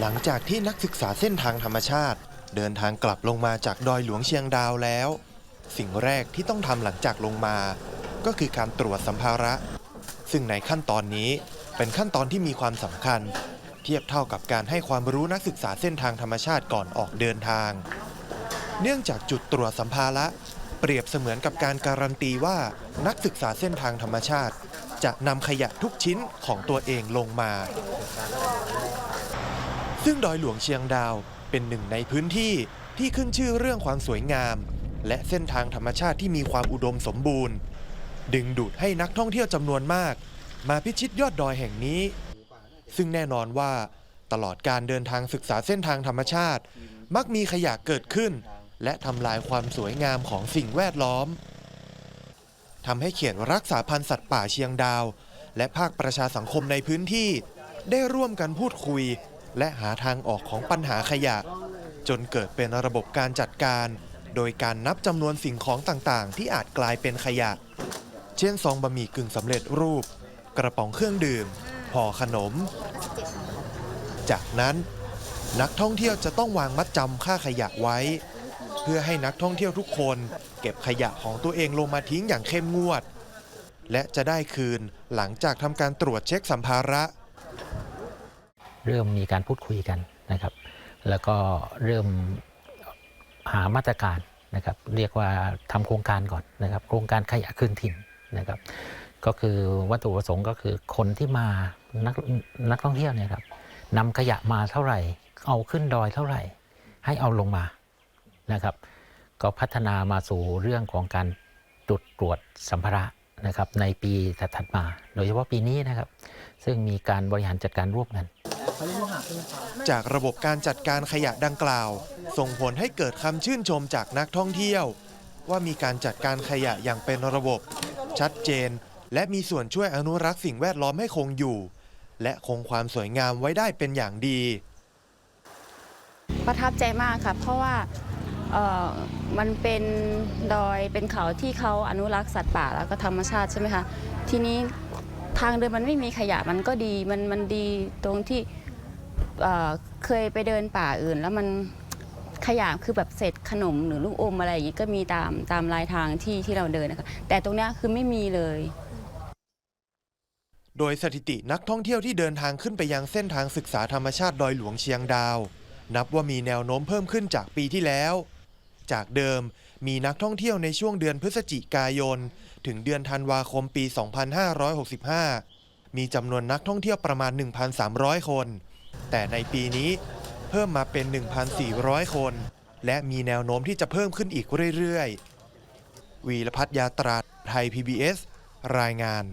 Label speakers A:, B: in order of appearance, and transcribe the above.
A: หลังจากที่นักศึกษาเส้นทางธรรมชาติ เดินทางกลับลงมาจากดอยหลวงเชียงดาวแล้ว สิ่งแรกที่ต้องทำหลังจากลงมา ก็คือการตรวจสัมภาระ ซึ่งในขั้นตอนนี้เป็นขั้นตอนที่มีความสำคัญ เทียบเท่ากับการให้ความรู้นักศึกษาเส้นทางธรรมชาติก่อนออกเดินทาง เนื่องจากจุดตรวจสัมภาระ เปรียบเสมือนกับการการันตีว่านักศึกษาเส้นทางธรรมชาติ จะนำขยะทุกชิ้นของตัวเองลงมา ซึ่งดอยหลวงเชียงดาวเป็นหนึ่งในพื้นที่ที่ขึ้นชื่อเรื่องความสวยงาม และเส้นทางธรรมชาติที่มีความอุดมสมบูรณ์ ดึงดูดให้นักท่องเที่ยวจำนวนมาก มาพิชิตยอดดอยแห่งนี้ ซึ่งแน่นอนว่าตลอดการเดินทางศึกษาเส้นทางธรรมชาติ มักมีขยะเกิดขึ้น และทำลายความสวยงามของสิ่งแวดล้อมทำให้เขตรักษาพันธุ์สัตว์ป่าเชียงดาว และภาคประชาสังคมในพื้นที่ ได้ร่วมกันพูดคุย และหาทางออกของปัญหาขยะ จนเกิดเป็นระบบการจัดการ โดยการนับจำนวนสิ่งของต่างๆ ที่อาจกลายเป็นขยะ เช่นซองบะหมี่กึ่งสำเร็จรูป กระป๋องเครื่องดื่มห่อขนม จากนั้นนักท่องเที่ยวจะต้องวางมัดจำค่าขยะไว้ เพื่อให้นักท่องเที่ยวทุกคน เก็บขยะของตัวเองลงมาทิ้งอย่างเข้มงวด และจะได้คืนหลังจากทำการตรวจเช็คสัมภาระ
B: เริ่มมีการพูดคุยกันนะครับ แล้วก็เริ่มหามาตรการนะครับ เรียกว่าทำโครงการก่อนนะครับ โครงการขยะคืนถิ่นนะครับ ก็คือวัตถุประสงค์ก็คือคนที่มานักนักท่องเที่ยวเนี่ยครับนำขยะมาเท่าไหร่ เอาขึ้นดอยเท่าไหร่ ให้เอาลงมานะครับ ก็พัฒนามาสู่เรื่องของการจุดตรวจสัมภาระนะครับในปีถัดมา โดยเฉพาะปีนี้นะครับ ซึ่งมีการบริหารจัดการร่วมกัน
A: จากระบบการจัดการขยะดังกล่าว ส่งผลให้เกิดคำชื่นชมจากนักท่องเที่ยว ว่ามีการจัดการขยะอย่างเป็นระบบ ชัดเจน และมีส่วนช่วยอนุรักษ์สิ่งแวดล้อมให้คงอยู่ และคงความสวยงามไว้ได้เป็นอย่างดี
C: ประทับใจมากค่ะเพราะว่าเอ่อมันเป็นดอยเป็นเขาที่เขาอนุรักษ์สัตว์ป่าแล้วก็ธรรมชาติใช่ไหมคะทีนี้ทางเดินมันไม่มีขยะมันก็ดีมันมันดีตรงที่ เอ่อเคยไปเดินป่าอื่น แล้วมันขยะคือแบบเศษขนมหรือลูกอมอะไรอย่างงี้ก็มีตามตามรายทางที่ที่เราเดินนะคะแต่ตรงเนี้ยคือไม่มีเลย
A: โดยสถิตินักท่องเที่ยวที่เดินทางขึ้นไปยังเส้นทางศึกษาธรรมชาติดอยหลวงเชียงดาว นับว่ามีแนวโน้มเพิ่มขึ้นจากปีที่แล้ว จากเดิมมีนักท่องเที่ยวในช่วงเดือนพฤศจิกายน ถึงเดือนธันวาคมปี 2565 มีจำนวนนักท่องเที่ยวประมาณ 1,300 คน แต่ในปีนี้เพิ่มมาเป็น 1,400 คน และมีแนวโน้มที่จะเพิ่มขึ้นอีกเรื่อยๆ วีรพัฒน์ยาตราไทย PBS รายงาน